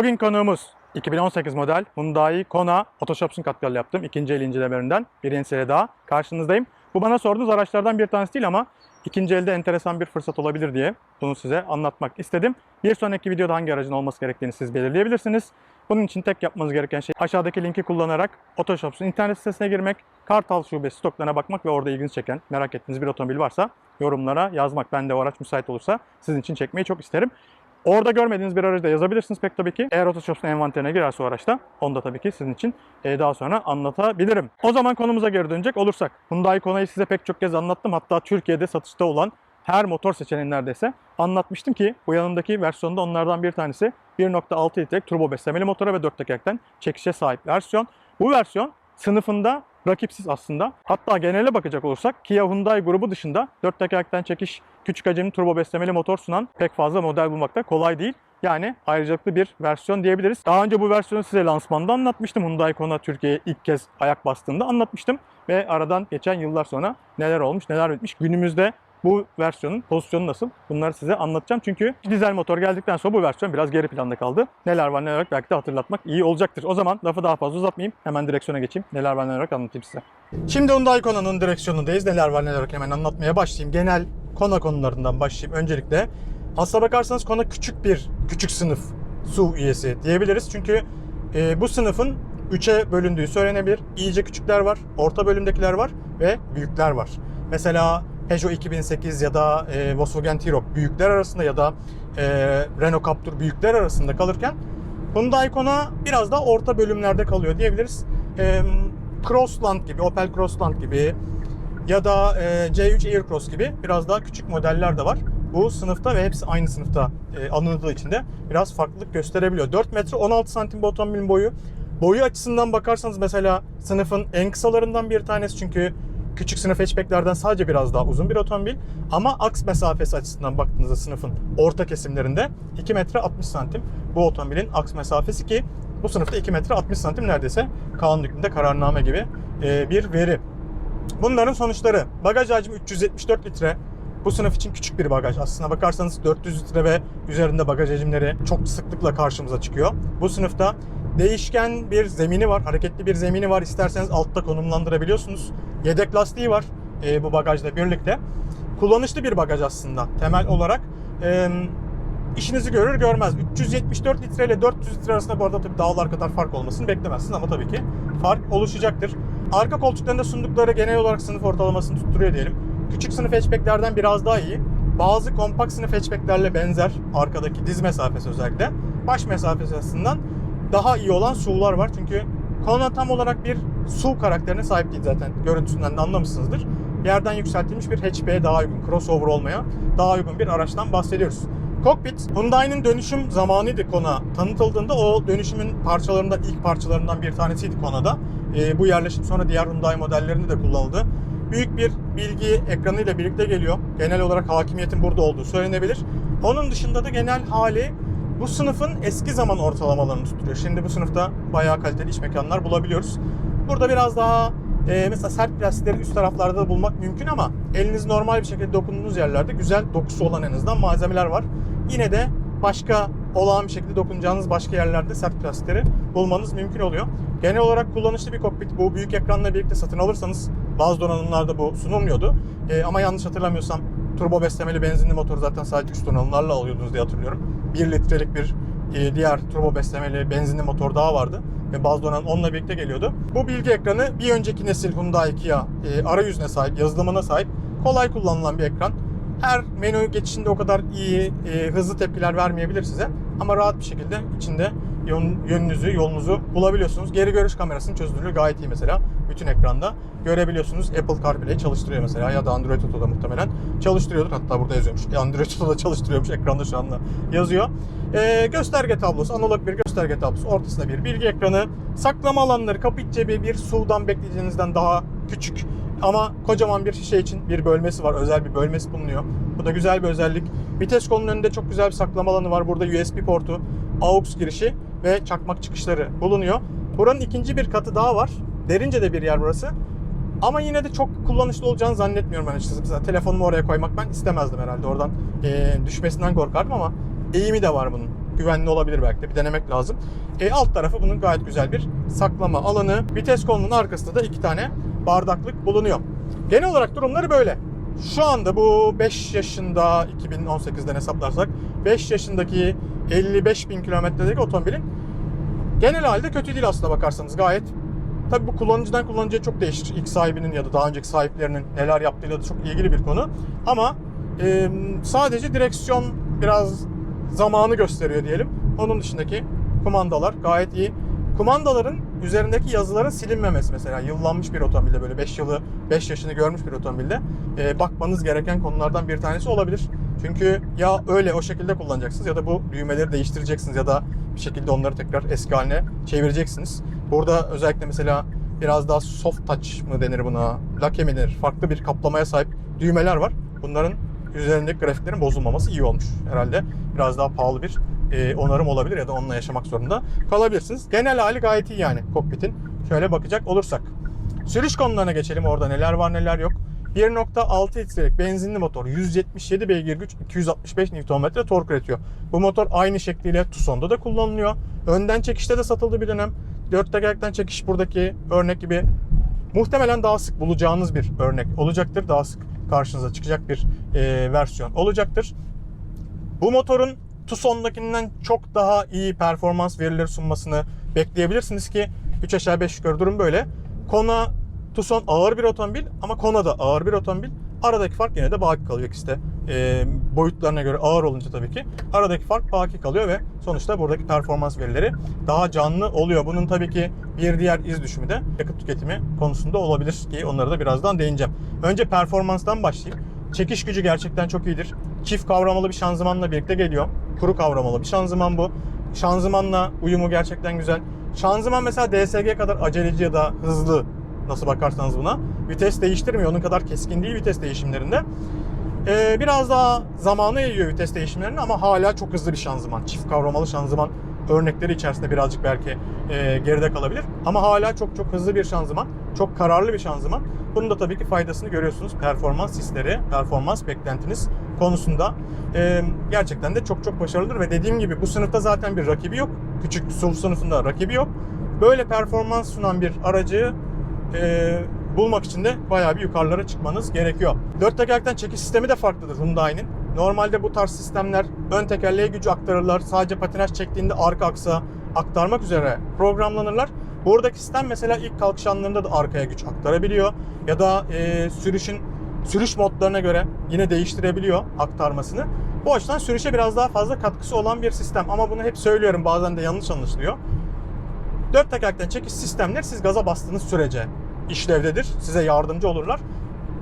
Bugün konuğumuz 2018 model Hyundai Kona Otoshops'un katkılarıyla yaptığım ikinci el incelemelerinden bir yeni daha karşınızdayım. Bu bana sorduğunuz araçlardan bir tanesi değil ama ikinci elde enteresan bir fırsat olabilir diye bunu size anlatmak istedim. Bir sonraki videoda hangi aracın olması gerektiğini siz belirleyebilirsiniz. Bunun için tek yapmanız gereken şey aşağıdaki linki kullanarak Otoshops'un internet sitesine girmek, Kartal Şubesi stoklarına bakmak ve orada ilginizi çeken, merak ettiğiniz bir otomobil varsa yorumlara yazmak. Ben de o araç müsait olursa sizin için çekmeyi çok isterim. Orada görmediğiniz bir aracı da yazabilirsiniz pek tabii ki. Eğer Otoshops'un envanterine girerse o araçta onu da tabii ki sizin için e, daha sonra anlatabilirim. O zaman konumuza geri dönecek olursak. Hyundai Kona'yı size pek çok kez anlattım. Hatta Türkiye'de satışta olan her motor seçeneğini neredeyse anlatmıştım ki bu yanındaki versiyonda onlardan bir tanesi 1.6 litrelik turbo beslemeli motora ve 4 tekerlekten çekişe sahip versiyon. Bu versiyon sınıfında rakipsiz aslında. Hatta genele bakacak olursak Kia Hyundai grubu dışında 4 tekerlekten çekiş küçük hacimli turbo beslemeli motor sunan pek fazla model bulmak da kolay değil. Yani ayrıcalıklı bir versiyon diyebiliriz. Daha önce bu versiyonu size lansmanda anlatmıştım. Hyundai Kona Türkiye'ye ilk kez ayak bastığında anlatmıştım. Ve aradan geçen yıllar sonra neler olmuş neler bitmiş. Günümüzde bu versiyonun pozisyonu nasıl? Bunları size anlatacağım. Çünkü dizel motor geldikten sonra bu versiyon biraz geri planda kaldı. Neler var neler yok belki de hatırlatmak iyi olacaktır. O zaman lafı daha fazla uzatmayayım. Hemen direksiyona geçeyim. Neler var neler yok anlatayım size. Şimdi Hyundai Kona'nın direksiyonundayız. Neler var neler yok hemen anlatmaya başlayayım. Genel Kona konularından başlayayım. Öncelikle aslına bakarsanız Kona küçük bir, küçük sınıf su üyesi diyebiliriz. Çünkü e, bu sınıfın 3'e bölündüğü söylenebilir. İyice küçükler var, orta bölümdekiler var ve büyükler var. Mesela Peugeot 2008 ya da e, Volkswagen T-Roc büyükler arasında ya da e, Renault Captur büyükler arasında kalırken Hyundai Kona biraz daha orta bölümlerde kalıyor diyebiliriz. E, Crossland gibi, Opel Crossland gibi ya da e, C3 Aircross gibi biraz daha küçük modeller de var. Bu sınıfta ve hepsi aynı sınıfta e, anıldığı için de biraz farklılık gösterebiliyor. 4 metre 16 santim bu otomobilin boyu. Boyu açısından bakarsanız mesela sınıfın en kısalarından bir tanesi çünkü küçük sınıf hatchbacklerden sadece biraz daha uzun bir otomobil. Ama aks mesafesi açısından baktığınızda sınıfın orta kesimlerinde 2 metre 60 santim bu otomobilin aks mesafesi ki bu sınıfta 2 metre 60 santim neredeyse kanun hükmünde kararname gibi e, bir veri. Bunların sonuçları bagaj hacmi 374 litre. Bu sınıf için küçük bir bagaj. Aslına bakarsanız 400 litre ve üzerinde bagaj hacimleri çok sıklıkla karşımıza çıkıyor. Bu sınıfta değişken bir zemini var, hareketli bir zemini var. İsterseniz altta konumlandırabiliyorsunuz. Yedek lastiği var e, bu bagajla birlikte. Kullanışlı bir bagaj aslında temel olarak. E, işinizi görür görmez. 374 litre ile 400 litre arasında bu arada tabii dağlar kadar fark olmasını beklemezsiniz ama tabii ki fark oluşacaktır. Arka koltuklarında sundukları genel olarak sınıf ortalamasını tutturuyor diyelim. Küçük sınıf hatchbacklerden biraz daha iyi. Bazı kompakt sınıf hatchbacklerle benzer arkadaki diz mesafesi özellikle. Baş mesafesi açısından daha iyi olan SUV'lar var. Çünkü Kona tam olarak bir SUV karakterine sahip değil zaten. Görüntüsünden de anlamışsınızdır. Yerden yükseltilmiş bir hatchback'e daha uygun, crossover olmaya daha uygun bir araçtan bahsediyoruz. Cockpit, Hyundai'nin dönüşüm zamanıydı Kona tanıtıldığında o dönüşümün parçalarından ilk parçalarından bir tanesiydi Kona'da. E, bu yerleşim sonra diğer Hyundai modellerinde de kullanıldı. Büyük bir bilgi ekranıyla birlikte geliyor. Genel olarak hakimiyetin burada olduğu söylenebilir. Onun dışında da genel hali bu sınıfın eski zaman ortalamalarını tutturuyor. Şimdi bu sınıfta bayağı kaliteli iç mekanlar bulabiliyoruz. Burada biraz daha e, mesela sert plastikleri üst taraflarda da bulmak mümkün ama eliniz normal bir şekilde dokunduğunuz yerlerde güzel dokusu olan en azından malzemeler var. Yine de başka olağan bir şekilde dokunacağınız başka yerlerde sert plastikleri bulmanız mümkün oluyor. Genel olarak kullanışlı bir kokpit. Bu büyük ekranla birlikte satın alırsanız bazı donanımlarda bu sunulmuyordu. E, ama yanlış hatırlamıyorsam turbo beslemeli benzinli motor zaten sadece üst donanımlarla alıyordunuz diye hatırlıyorum. 1 litrelik bir e, diğer turbo beslemeli benzinli motor daha vardı ve bazı donanım onunla birlikte geliyordu. Bu bilgi ekranı bir önceki nesil Hyundai Kia e, arayüzüne sahip, yazılımına sahip, kolay kullanılan bir ekran. Her menü geçişinde o kadar iyi, e, hızlı tepkiler vermeyebilir size ama rahat bir şekilde içinde yön- yönünüzü, yolunuzu bulabiliyorsunuz. Geri görüş kamerasının çözünürlüğü gayet iyi mesela. Bütün ekranda görebiliyorsunuz. Apple CarPlay çalıştırıyor mesela ya da Android Auto'da muhtemelen çalıştırıyordur. Hatta burada yazıyormuş. E, Android Auto'da çalıştırıyormuş. Ekranda şu anda yazıyor. Ee, gösterge tablosu, analog bir gösterge tablosu. Ortasında bir bilgi ekranı. Saklama alanları, kapı iç cebi bir SUV'dan bekleyeceğinizden daha küçük. Ama kocaman bir şişe için bir bölmesi var. Özel bir bölmesi bulunuyor. Bu da güzel bir özellik. Vites kolunun önünde çok güzel bir saklama alanı var. Burada USB portu, AUX girişi ve çakmak çıkışları bulunuyor. Buranın ikinci bir katı daha var. Derince de bir yer burası. Ama yine de çok kullanışlı olacağını zannetmiyorum ben açıkçası. Mesela telefonumu oraya koymak ben istemezdim herhalde. Oradan eee, düşmesinden korkardım ama eğimi de var bunun. güvenli olabilir belki de bir denemek lazım. E, alt tarafı bunun gayet güzel bir saklama alanı. Vites kolunun arkasında da iki tane bardaklık bulunuyor. Genel olarak durumları böyle. Şu anda bu 5 yaşında 2018'den hesaplarsak 5 yaşındaki 55 bin kilometredeki otomobilin genel halde kötü değil aslında bakarsanız gayet. Tabii bu kullanıcıdan kullanıcıya çok değişir. İlk sahibinin ya da daha önceki sahiplerinin neler yaptığıyla da çok ilgili bir konu. Ama e, sadece direksiyon biraz zamanı gösteriyor diyelim. Onun dışındaki kumandalar gayet iyi. Kumandaların üzerindeki yazıların silinmemesi mesela yıllanmış bir otomobilde böyle 5 yılı 5 yaşını görmüş bir otomobilde e, bakmanız gereken konulardan bir tanesi olabilir. Çünkü ya öyle o şekilde kullanacaksınız ya da bu düğmeleri değiştireceksiniz ya da bir şekilde onları tekrar eski haline çevireceksiniz. Burada özellikle mesela biraz daha soft touch mı denir buna, lake mi denir, farklı bir kaplamaya sahip düğmeler var. Bunların üzerindeki grafiklerin bozulmaması iyi olmuş herhalde. Biraz daha pahalı bir e, onarım olabilir ya da onunla yaşamak zorunda kalabilirsiniz. Genel hali gayet iyi yani kokpitin. Şöyle bakacak olursak. Sürüş konularına geçelim. Orada neler var neler yok. 1.6 litrelik benzinli motor 177 beygir güç 265 Nm tork üretiyor. Bu motor aynı şekliyle Tucson'da da kullanılıyor. Önden çekişte de satıldı bir dönem. Dört tekerlekten çekiş buradaki örnek gibi muhtemelen daha sık bulacağınız bir örnek olacaktır. Daha sık karşınıza çıkacak bir e, versiyon olacaktır. Bu motorun Tucson'dakinden çok daha iyi performans verileri sunmasını bekleyebilirsiniz ki 3 aşağı 5 yukarı durum böyle. Kona Tucson ağır bir otomobil ama Kona da ağır bir otomobil. Aradaki fark yine de baki kalıyor de. E, boyutlarına göre ağır olunca tabii ki aradaki fark baki kalıyor ve sonuçta buradaki performans verileri daha canlı oluyor. Bunun tabii ki bir diğer iz düşümü de yakıt tüketimi konusunda olabilir ki onlara da birazdan değineceğim. Önce performanstan başlayayım. Çekiş gücü gerçekten çok iyidir. Çift kavramalı bir şanzımanla birlikte geliyor. Kuru kavramalı bir şanzıman bu. Şanzımanla uyumu gerçekten güzel. Şanzıman mesela DSG kadar aceleci ya da hızlı nasıl bakarsanız buna. Vites değiştirmiyor. Onun kadar keskin değil vites değişimlerinde. Ee, biraz daha zamanı eğiyor vites değişimlerinde ama hala çok hızlı bir şanzıman. Çift kavramalı şanzıman örnekleri içerisinde birazcık belki e, geride kalabilir. Ama hala çok çok hızlı bir şanzıman. Çok kararlı bir şanzıman. Bunun da tabii ki faydasını görüyorsunuz. Performans hisleri, performans beklentiniz konusunda e, gerçekten de çok çok başarılıdır. Ve dediğim gibi bu sınıfta zaten bir rakibi yok. Küçük SUV sınıfında rakibi yok. Böyle performans sunan bir aracı e, bulmak için de bayağı bir yukarılara çıkmanız gerekiyor. Dört tekerlekten çekiş sistemi de farklıdır Hyundai'nin. Normalde bu tarz sistemler ön tekerleğe gücü aktarırlar. Sadece patinaj çektiğinde arka aksa aktarmak üzere programlanırlar. Buradaki sistem mesela ilk kalkış anlarında da arkaya güç aktarabiliyor. Ya da e, sürüşün sürüş modlarına göre yine değiştirebiliyor aktarmasını. Bu açıdan sürüşe biraz daha fazla katkısı olan bir sistem. Ama bunu hep söylüyorum bazen de yanlış anlaşılıyor. Dört tekerlekten çekiş sistemleri siz gaza bastığınız sürece işlevdedir. Size yardımcı olurlar.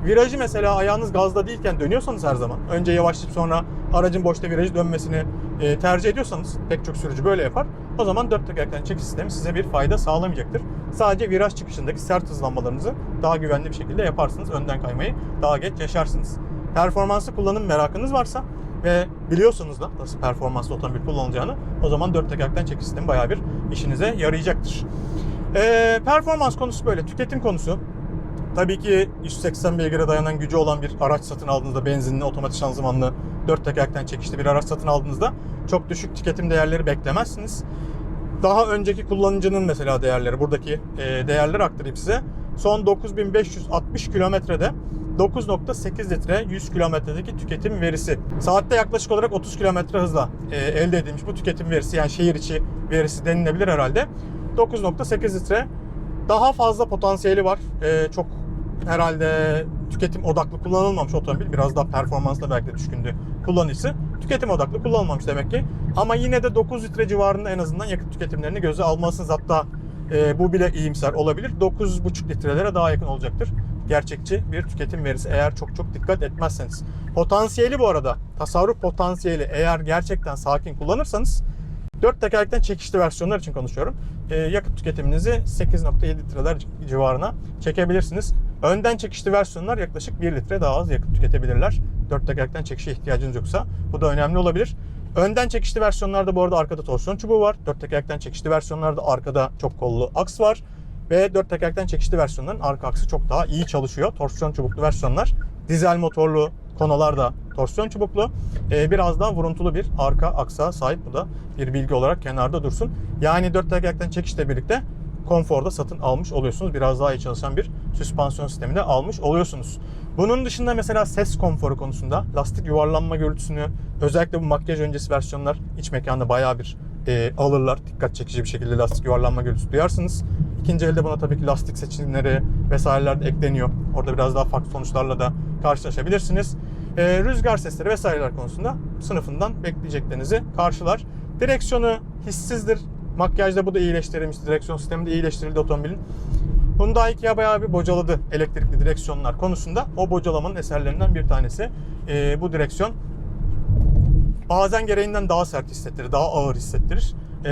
Virajı mesela ayağınız gazda değilken dönüyorsanız her zaman önce yavaşlayıp sonra aracın boşta virajı dönmesini e, tercih ediyorsanız pek çok sürücü böyle yapar. O zaman dört tekerlekten çekiş sistemi size bir fayda sağlamayacaktır. Sadece viraj çıkışındaki sert hızlanmalarınızı daha güvenli bir şekilde yaparsınız. Önden kaymayı daha geç yaşarsınız. Performanslı kullanım merakınız varsa ve biliyorsunuz da nasıl performanslı otomobil kullanılacağını o zaman dört tekerlekten çekiş sistemi bayağı bir işinize yarayacaktır. Ee, performans konusu böyle. Tüketim konusu. Tabii ki 180 beygire dayanan gücü olan bir araç satın aldığınızda benzinli, otomatik şanzımanlı, dört tekerlekten çekişli bir araç satın aldığınızda çok düşük tüketim değerleri beklemezsiniz. Daha önceki kullanıcının mesela değerleri, buradaki e, değerleri aktarayım size. Son 9560 kilometrede 9.8 litre 100 kilometredeki tüketim verisi. Saatte yaklaşık olarak 30 kilometre hızla e, elde edilmiş bu tüketim verisi yani şehir içi verisi denilebilir herhalde. 9.8 litre daha fazla potansiyeli var. E, çok herhalde tüketim odaklı kullanılmamış otomobil. Biraz daha performansla belki de düşkündü kullanıcısı. Tüketim odaklı kullanılmamış demek ki. Ama yine de 9 litre civarında en azından yakıt tüketimlerini göze almalısınız. Hatta e, bu bile iyimser olabilir. 9,5 litrelere daha yakın olacaktır. Gerçekçi bir tüketim verisi eğer çok çok dikkat etmezseniz. Potansiyeli bu arada, tasarruf potansiyeli eğer gerçekten sakin kullanırsanız 4 tekerlekten çekişli versiyonlar için konuşuyorum. E, yakıt tüketiminizi 8.7 litreler civarına çekebilirsiniz. Önden çekişli versiyonlar yaklaşık 1 litre daha az yakıt tüketebilirler. 4 tekerlekten çekişe ihtiyacınız yoksa. Bu da önemli olabilir. Önden çekişli versiyonlarda bu arada arkada torsiyon çubuğu var. 4 tekerlekten çekişli versiyonlarda arkada çok kollu aks var. Ve 4 tekerlekten çekişli versiyonların arka aksı çok daha iyi çalışıyor. Torsiyon çubuklu versiyonlar dizel motorlu Konalar da torsiyon çubuklu. Ee, biraz daha vuruntulu bir arka aksağa sahip. Bu da bir bilgi olarak kenarda dursun. Yani dört tekerlekten çekişle birlikte konforda satın almış oluyorsunuz. Biraz daha iyi çalışan bir süspansiyon sistemi de almış oluyorsunuz. Bunun dışında mesela ses konforu konusunda lastik yuvarlanma gürültüsünü özellikle bu makyaj öncesi versiyonlar iç mekanda bayağı bir e, alırlar. Dikkat çekici bir şekilde lastik yuvarlanma gürültüsü duyarsınız. İkinci elde buna tabii ki lastik seçimleri vesaireler de ekleniyor. Orada biraz daha farklı sonuçlarla da karşılaşabilirsiniz. E, rüzgar sesleri vesaireler konusunda sınıfından bekleyeceklerinizi karşılar. Direksiyonu hissizdir. Makyajda bu da iyileştirilmiş. Direksiyon sistemi de iyileştirildi otomobilin. Hyundai Kia bayağı bir bocaladı elektrikli direksiyonlar konusunda. O bocalamanın eserlerinden bir tanesi. Ee, bu direksiyon bazen gereğinden daha sert hissettirir, daha ağır hissettirir. Ee,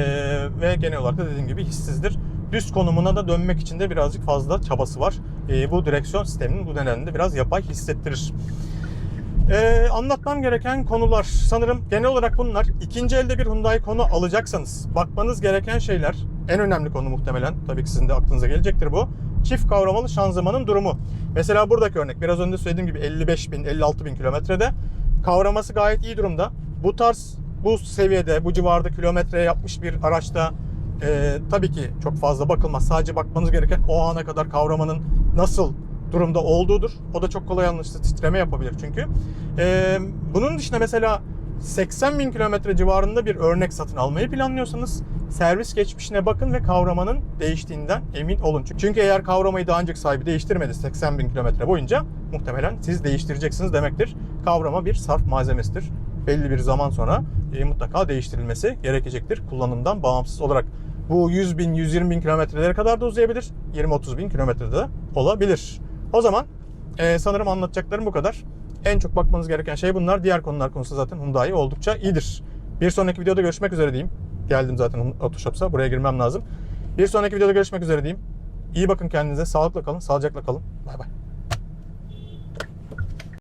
ve genel olarak da dediğim gibi hissizdir. Düz konumuna da dönmek için de birazcık fazla çabası var. Ee, bu direksiyon sisteminin bu nedenle de biraz yapay hissettirir. Ee, anlatmam gereken konular sanırım genel olarak bunlar. İkinci elde bir Hyundai konu alacaksanız bakmanız gereken şeyler en önemli konu muhtemelen tabii ki sizin de aklınıza gelecektir bu. Çift kavramalı şanzımanın durumu. Mesela buradaki örnek biraz önce söylediğim gibi 55 bin 56 bin kilometrede kavraması gayet iyi durumda. Bu tarz bu seviyede bu civarda kilometreye yapmış bir araçta e, tabii ki çok fazla bakılmaz. Sadece bakmanız gereken o ana kadar kavramanın nasıl durumda olduğudur. O da çok kolay yanlışlıkla titreme yapabilir çünkü. Ee, bunun dışında mesela 80 bin kilometre civarında bir örnek satın almayı planlıyorsanız servis geçmişine bakın ve kavramanın değiştiğinden emin olun. Çünkü eğer kavramayı daha önceki sahibi değiştirmedi 80 bin kilometre boyunca muhtemelen siz değiştireceksiniz demektir. Kavrama bir sarf malzemesidir. Belli bir zaman sonra e, mutlaka değiştirilmesi gerekecektir kullanımdan bağımsız olarak. Bu 100 bin, 120 bin kilometrelere kadar da uzayabilir. 20-30 bin kilometrede de olabilir. O zaman e, sanırım anlatacaklarım bu kadar. En çok bakmanız gereken şey bunlar. Diğer konular konusunda zaten Hyundai oldukça iyidir. Bir sonraki videoda görüşmek üzere diyeyim. Geldim zaten Otoshops'a. Buraya girmem lazım. Bir sonraki videoda görüşmek üzere diyeyim. İyi bakın kendinize. Sağlıkla kalın. Sağlıcakla kalın. Bay bay.